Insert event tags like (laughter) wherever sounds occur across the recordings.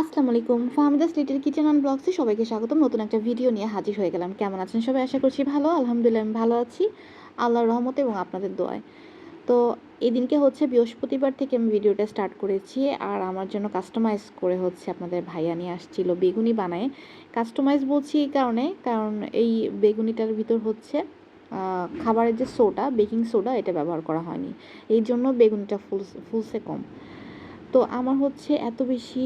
আসসালামু আলাইকুম। Fahmida's little kitchen and ব্লগসে সবাইকে স্বাগতম। নতুন একটা ভিডিও নিয়ে হাজির হয়ে গেলাম। কেমন আছেন সবাই? আশা করছি ভালো। আলহামদুলিল্লাহ আমি ভালো আছি। আল্লাহর রহমতে এবং আপনাদের দোয়ায়। তো এদিনকে হচ্ছে বৃহস্পতিবার থেকে আমি ভিডিওটা স্টার্ট করেছি আর আমার জন্য কাস্টমাইজ করে হচ্ছে আপনাদের ভাইয়া নিয়ে আসছিল বেগুনি বানায়। কাস্টমাইজ বলছি এই কারণে, কারণ এই বেগুনিটার ভিতর হচ্ছে খাবারের যে সোডা, বেকিং সোডা, এটা ব্যবহার করা হয়নি। এই জন্য বেগুনিটা ফুল ফুলসে কম। তো আমার হচ্ছে এত বেশি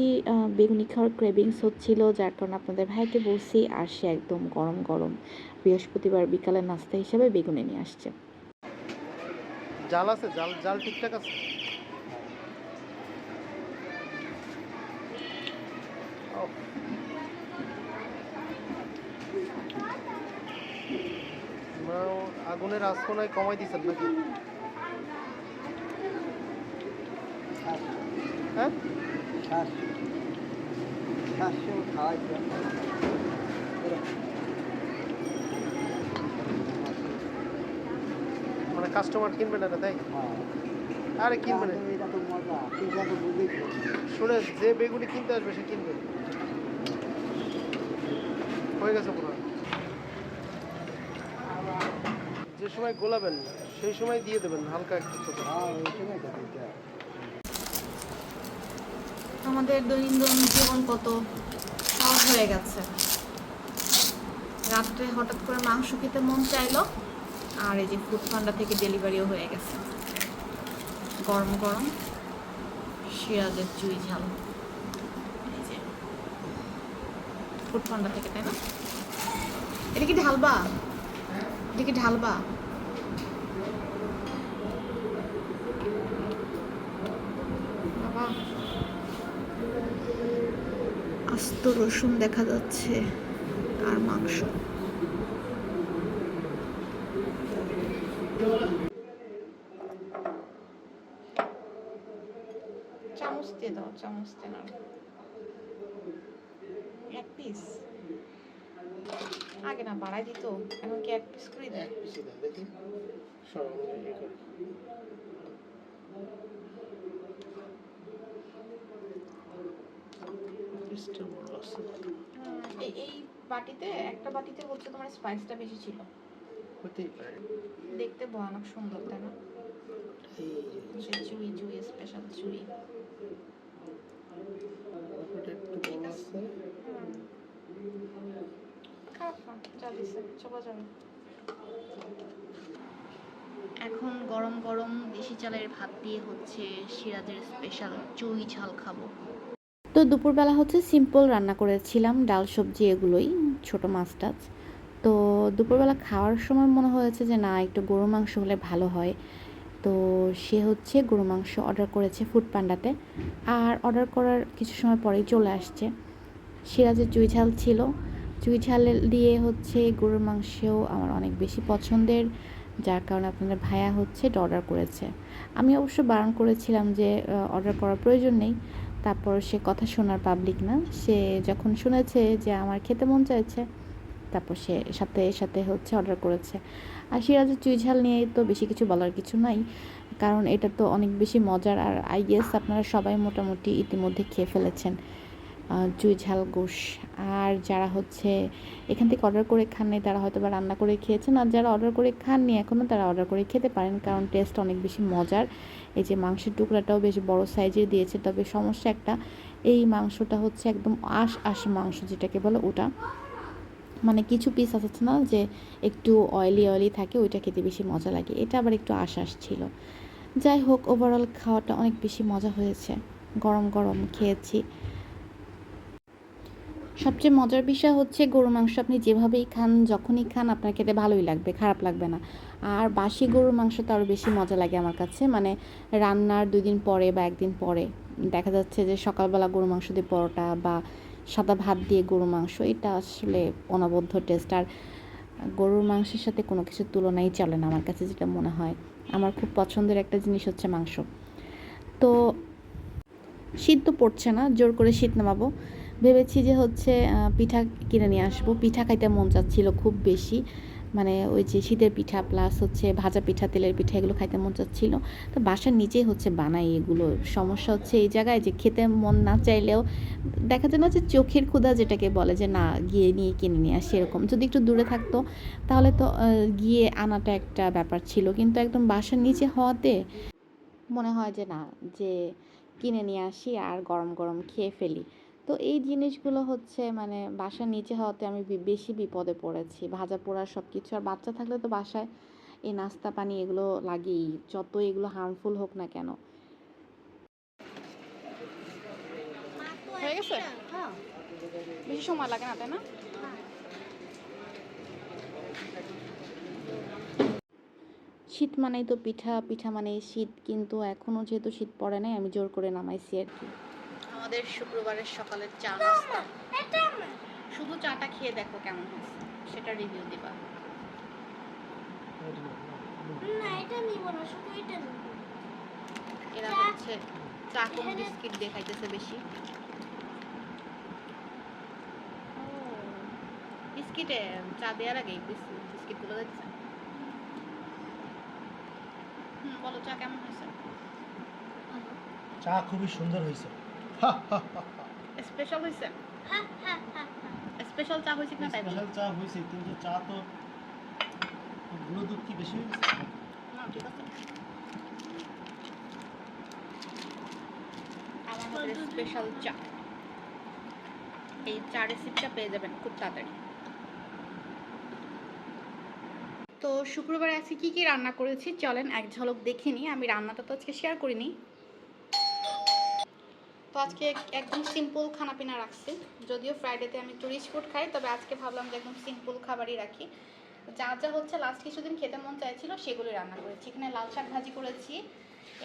বেগুনি খাওয়ার ক্রেভিংস হচ্ছিল, যার কারণে আপনাদের ভাইকে বলছি আর সে একদম গরম গরম বৃহস্পতিবার বিকালের নাস্তা হিসেবে বেগুনি নিয়ে আসছে। জাল আছে, জাল জাল ঠিকঠাক আছে? আগুনের আঁচকোনায় কমাই দিচ্ছেন নাকি? হ্যাঁ? মানে কাস্টমার কিনবে না তাই? আরে কিনবে না শুনে যে বেগুনি কিনতে আসবে সে কিনবে। হয়ে গেছে পুরো যে সময় গোলাবেন সেই সময় দিয়ে দেবেন হালকা একটু ছোট। আমাদের দৈনন্দিন জীবন কত সহজ হয়ে গেছে। রাত্রে হঠাৎ করে মাংস খেতে মন চাইলো, আর এই যে ফুড পান্ডা থেকে ডেলিভারিও হয়ে গেছে। গরম গরম সিরাজের চুই ঝাল। ফুড পান্ডা থেকে, তাই না? এটা কি ঢালবা? এটা কি ঢালবা? আস্ত রসুন দেখা যাচ্ছে আর মাংস। চামচ দিয়ে দাও চামচ দিয়ে নাও। এক পিস আগে না বাড়াই দিত। এখন কি এক পিস করে দেয় দেখি। হুম, এই এই বাটিতে একটা বাটিতে হচ্ছে তোমার স্পাইসটা বেশি ছিল। হতেই পারে। দেখতে ভয়ানক সুন্দর তাই না? চুই চুই স্পেশাল চুই এখন গরম গরম দেশি চালের ভাত দিয়ে হচ্ছে সিরাজের স্পেশাল চুই ঝাল খাব। দুপুরবেলা হচ্ছে সিম্পল রান্না করেছিলাম, ডাল, সবজি এগুলোই, ছোট মাছ টাছ। তো দুপুরবেলা খাওয়ার সময় মনে হয়েছে যে না, একটু গরু মাংস হলে ভালো হয়। তো সে হচ্ছে গরু মাংস অর্ডার করেছে ফুড পান্ডাতে। আর অর্ডার করার কিছু সময় পরেই চলে আসছে। সিরাজের চুই ঝাল ছিল। চুই ঝাল দিয়ে হচ্ছে গরুর মাংসও আমার অনেক বেশি পছন্দের, যার কারণে আপনাদের ভাইয়া হচ্ছে এটা অর্ডার করেছে। আমি অবশ্য বারণ করেছিলাম যে অর্ডার করার প্রয়োজন নেই। তারপর সে কথা শোনার পাবলিক না। সে যখন শুনেছে যে আমার খেতে মন চাইছে, তারপর সে সাথে সাথে হচ্ছে অর্ডার করেছে। আর সিরাজের চুই ঝাল নিয়ে তো বেশি কিছু বলার কিছু নাই, কারণ এটা তো অনেক বেশি মজার। আর আই গেস আপনারা সবাই মোটামুটি ইতিমধ্যে খেয়ে ফেলেছেন। চুই ঝাল গোশ। আর যারা হচ্ছে এখান থেকে অর্ডার করে খাননি, তারা হয়তো বা রান্না করে খেয়েছেন। আর যারা অর্ডার করে খাননি এখনও তারা অর্ডার করে খেতে পারেন, কারণ টেস্ট অনেক বেশি মজার। এই যে মাংসের টুকরাটাও বেশ বড় সাইজের দিয়েছে, তবে সমস্যা একটা, এই মাংসটা হচ্ছে একদম আশ আশ মাংস যেটাকে বলে ওটা। মানে কিছু পিস আছে না, যে একটু অয়েলি অয়েলি থাকে, ওইটা খেতে বেশি মজা লাগে। এটা আবার একটু আশ ছিল। যাই হোক ওভারঅল খাওয়াটা অনেক বেশি মজা হয়েছে। গরম গরম খেয়েছি। সবচেয়ে মজার বিষয় হচ্ছে গরু মাংস আপনি যেভাবেই খান, যখনই খান, আপনার খেতে ভালোই লাগবে, খারাপ লাগবে না। আর বাসি গরুর মাংস তো আরও বেশি মজা লাগে আমার কাছে। মানে রান্নার দুই দিন পরে বা একদিন পরে দেখা যাচ্ছে যে সকালবেলা গরু মাংস দিয়ে পরোটা বা সাদা ভাত দিয়ে গরু মাংস, এটা আসলে অনবদ্য টেস্ট আর গরুর মাংসের সাথে কোনো কিছুর তুলনাই চলে না আমার কাছে যেটা মনে হয়। আমার খুব পছন্দের একটা জিনিস হচ্ছে মাংস। তো শীত তো পড়ছে না, জোর করে শীত নামাবো। ভেবেছি যে হচ্ছে পিঠা কিনে নিয়ে আসব। পিঠা খাইতে মন চাচ্ছিল খুব বেশি। মানে ওই যে শীতের পিঠা প্লাস হচ্ছে ভাজা পিঠা, তেলের পিঠা, এগুলো খাইতে মন চাচ্ছিল। তো বাসার নিচেই হচ্ছে বানাই এগুলো। সমস্যা হচ্ছে এই জায়গায় যে খেতে মন না চাইলেও দেখা যায় না যে চোখের ক্ষুধা যেটাকে বলে যে, না, গিয়ে নিয়ে কিনে নিয়ে আসি, এরকম। যদি একটু দূরে থাকতো, তাহলে তো গিয়ে আনাটা একটা ব্যাপার ছিল। কিন্তু একদম বাসার নিচে হওয়াতে মনে হয় যে, না, যে কিনে নিয়ে আসি আর গরম গরম খেয়ে ফেলি। তো এই জিনিসগুলো হচ্ছে মানে বাসার নিচে হওয়াতে আমি বেশি বিপদে পড়েছি। ভাজা পোড়া সব কিছু আর বাচ্চা থাকলে তো বাসায় এই নাস্তা পানি এগুলো লাগেই যত এগুলো হার্মফুল হোক না কেন। হয়ে গেছে? বেশি সময় লাগে না তাই না? শীত মানেই তো পিঠা পিঠা মানে শীত কিন্তু এখনও যেহেতু শীত পড়ে নাই আমি জোর করে নামাইছি আর কি। আমাদের শুক্রবারের সকালের চা নাস্তা। শুধু চাটা খেয়ে দেখো কেমন হয়েছে। সেটা রিভিউ দিবা। না এটা নিব না শুধু এটা নিব। এরা হচ্ছে চা কোন বিস্কিট দিয়ে খাইতেছে বেশি বিস্কিটে চা দেওয়ার আগে বিস্কিটগুলো দিচ্ছে হুম বলো চা কেমন হয়েছে? চা খুবই সুন্দর হয়েছে। স্পেশাল হয়েছে হা হা হা স্পেশাল চা হয়েছে না তাই স্পেশাল চা হয়েছে কিন্তু চা তো গুঁড়ো দুধ কি বেশি গেছে না ঠিক আছে আমাদের স্পেশাল চা এই চা রেসিপিটা পেয়ে যাবেন খুব তাড়াতাড়ি তো শুক্রবারে আজকে কি কি রান্না করেছি চলেন এক ঝলক দেখে নিই। আমি রান্নাটা তো আজকে শেয়ার করিনি। তো আজকে একদম সিম্পল খানাপিনা রাখছি। যদিও ফ্রাইডেতে আমি একটু রিচ ফুড খাই, তবে আজকে ভাবলাম যে একদম সিম্পল খাবারই রাখি। যা যা হচ্ছে লাস্ট কিছুদিন খেতে মন চাইছিল সেগুলি রান্না করেছি। এখানে লাল শাক ভাজি করেছি,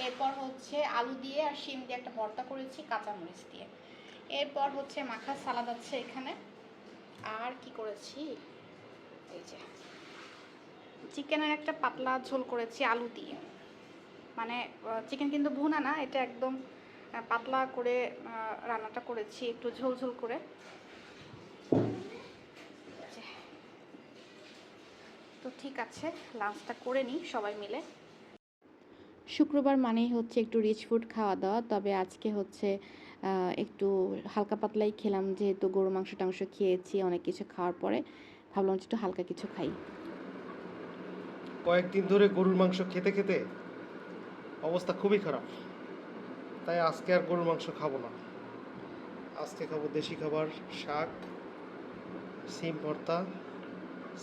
এরপর হচ্ছে আলু দিয়ে আর শিম দিয়ে একটা ভর্তা করেছি, কাঁচামরিচ দিয়ে। এরপর হচ্ছে মাখা সালাদ আছে এখানে। আর কি করেছি? এই যে, চিকেনের একটা পাতলা ঝোল করেছি আলু দিয়ে। মানে চিকেন কিন্তু ভুনা না, এটা একদম পাতলা করে রান্নাটা করেছি একটু ঝোল ঝোল করে। তো ঠিক আছে লাঞ্চটা করে নিই সবাই মিলে। শুক্রবার মানেই হচ্ছে একটু রিচ ফুড খাওয়া দাওয়া তবে আজকে হচ্ছে আহ, একটু হালকা পাতলাই খেলাম যেহেতু গরু মাংস টাংস খেয়েছি অনেক কিছু খাওয়ার পরে। ভাবলাম যে একটু হালকা কিছু খাই। কয়েকদিন ধরে গরুর মাংস খেতে খেতে অবস্থা খুবই খারাপ। তাই আজকে আর গরুর মাংস খাব না। আজকে খাব দেশি খাবার, শাক, সিম ভর্তা,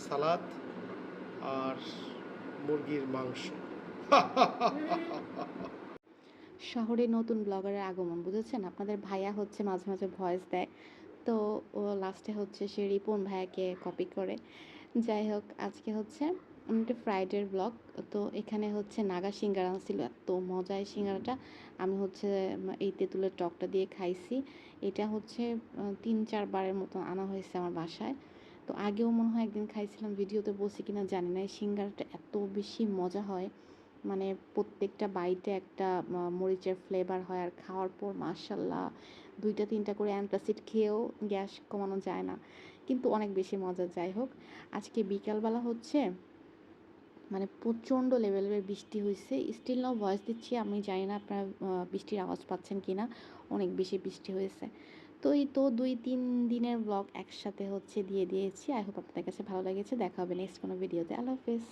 সালাদ আর মুরগির মাংস। (laughs) শহরে নতুন ব্লগারের আগমন, বুঝেছেন? আপনাদের ভাইয়া হচ্ছে মাঝে মাঝে ভয়েস দেয়। তো ও লাস্টে হচ্ছে সে রিপন ভাইয়াকে কপি করে। যাই হোক, আজকে হচ্ছে একটা ফ্রাইডের ব্লগ তো এখানে হচ্ছে নাগা সিঙ্গারা ছিল এত মজা এই সিঙ্গারাটা আমি হচ্ছে এই তেঁতুলের টকটা দিয়ে খাইছি। এটা হচ্ছে তিন চারবারের মতো আনা হয়েছে আমার বাসায়। তো আগেও মনে হয় একদিন খাইছিলাম, ভিডিওতে বলছি কিনা জানি না, এই সিঙ্গারাটা এত বেশি মজা হয়। মানে প্রত্যেকটা বাইটে একটা মরিচের ফ্লেভার হয় আর খাওয়ার পর মার্শাল্লাহ দুইটা তিনটা করে অ্যান্টাসিড খেয়েও গ্যাস কমানো যায় না। কিন্তু অনেক বেশি মজা, যাই হোক। আজকে বিকালবেলা হচ্ছে মানে প্রচণ্ড লেভেলের বৃষ্টি হয়েছে স্টিল নাও ভয়েস দিচ্ছি, আমি জানি না আপনারা বৃষ্টির আওয়াজ পাচ্ছেন কি না অনেক বেশি বৃষ্টি হয়েছে। তো এই তো দুই, তিন দিনের ব্লগ একসাথে হচ্ছে দিয়ে দিয়েছি। আই হোপ আপনাদের কাছে ভালো লেগেছে। দেখা হবে নেক্সট কোনো ভিডিওতে আল্লাহ হাফেজ।